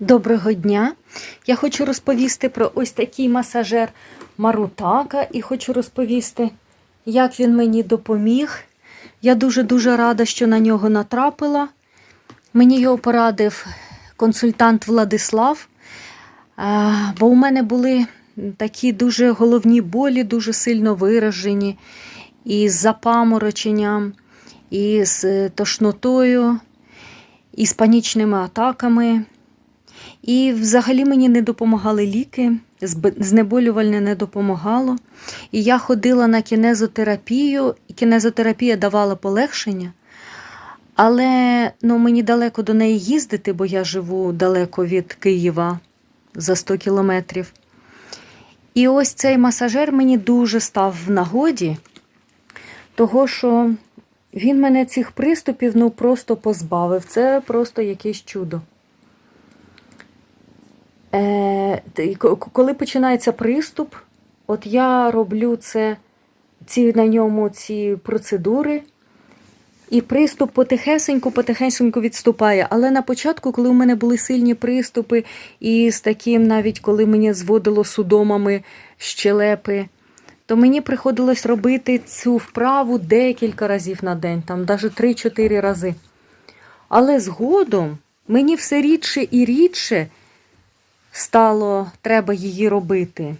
Доброго дня! Я хочу розповісти про ось такий масажер Марутака і хочу розповісти, як він мені допоміг. Я дуже-дуже рада, що на нього натрапила. Мені його порадив консультант Владислав, бо у мене були такі дуже головні болі, дуже сильно виражені, і з запамороченням, і з е, тошнотою, і з панічними атаками. І взагалі мені не допомагали ліки, знеболювальне не допомагало. І я ходила на кінезотерапію, і кінезотерапія давала полегшення. Але ну, мені далеко до неї їздити, бо я живу далеко від Києва за 100 кілометрів. І ось цей масажер мені дуже став в нагоді, того що він мене цих приступів ну, просто позбавив. Це просто якесь чудо. Е, коли починається приступ, от я роблю це, ці, на ньому ці процедури, і приступ потихесеньку, потихесеньку відступає. Але на початку, коли у мене були сильні приступи, і з таким, навіть коли мені зводило судомами щелепи, то мені приходилось робити цю вправу декілька разів на день, там навіть 3-4 рази. Але згодом мені все рідше і рідше стало треба її робити.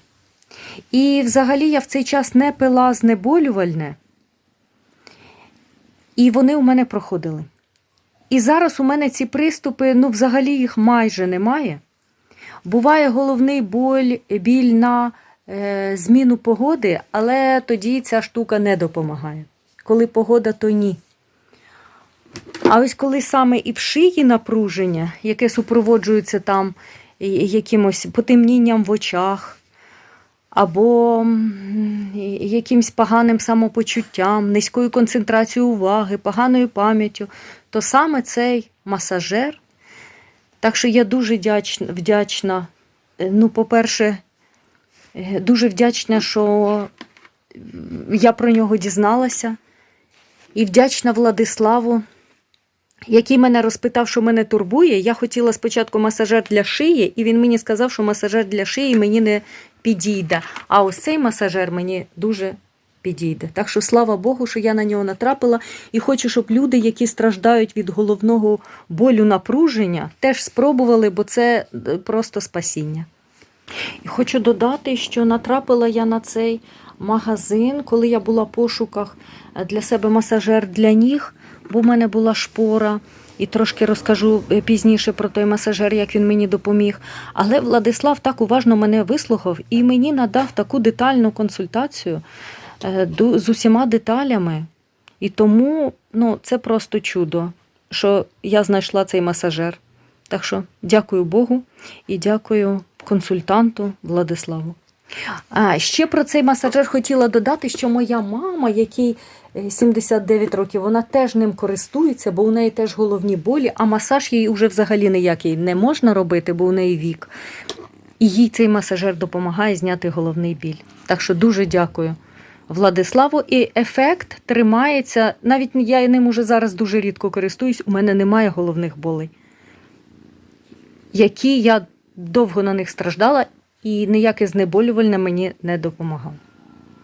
І взагалі я в цей час не пила знеболювальне, і вони у мене проходили. І зараз у мене ці приступи, ну, взагалі їх майже немає. Буває головний боль, біль на е, зміну погоди, але тоді ця штука не допомагає. Коли погода, то ні. А ось коли саме і в шиї напруження, яке супроводжується там якимось потемнінням в очах, або якимсь поганим самопочуттям, низькою концентрацією уваги, поганою пам'яттю, то саме цей масажер. Так що я дуже вдячна, вдячна. Е, Ну, по-перше, е, дуже вдячна, що я про нього дізналася. І вдячна Владиславу, який мене розпитав, що мене турбує. Я хотіла спочатку масажер для шиї, і він мені сказав, що масажер для шиї мені не підійде. А ось цей масажер мені дуже підійде. Так що слава Богу, що я на нього натрапила. І хочу, щоб люди, які страждають від головного болю напруження, теж спробували, бо це е, просто спасіння. І хочу додати, що натрапила я на цей магазин, коли я була в пошуках е, для себе масажер для ніг, бо в мене була шпора. І трошки розкажу е, пізніше про той масажер, як він мені допоміг. Але Владислав так уважно мене вислухав і мені надав таку детальну консультацію е, з усіма деталями. І тому ну, це просто чудо, що я знайшла цей масажер. Так що дякую Богу і дякую консультанту Владиславу. А ще про цей масажер хотіла додати, що моя мама, якій е, 79 років, вона теж ним користується, бо у неї теж головні болі, а масаж їй вже взагалі ніякий не можна робити, бо у неї вік. І їй цей масажер допомагає зняти головний біль. Так що дуже дякую Владиславу. І ефект тримається. Навіть я ним уже зараз дуже рідко користуюсь, у мене немає головних болей які я довго на них страждала, і ніяке знеболювальне мені не допомагало.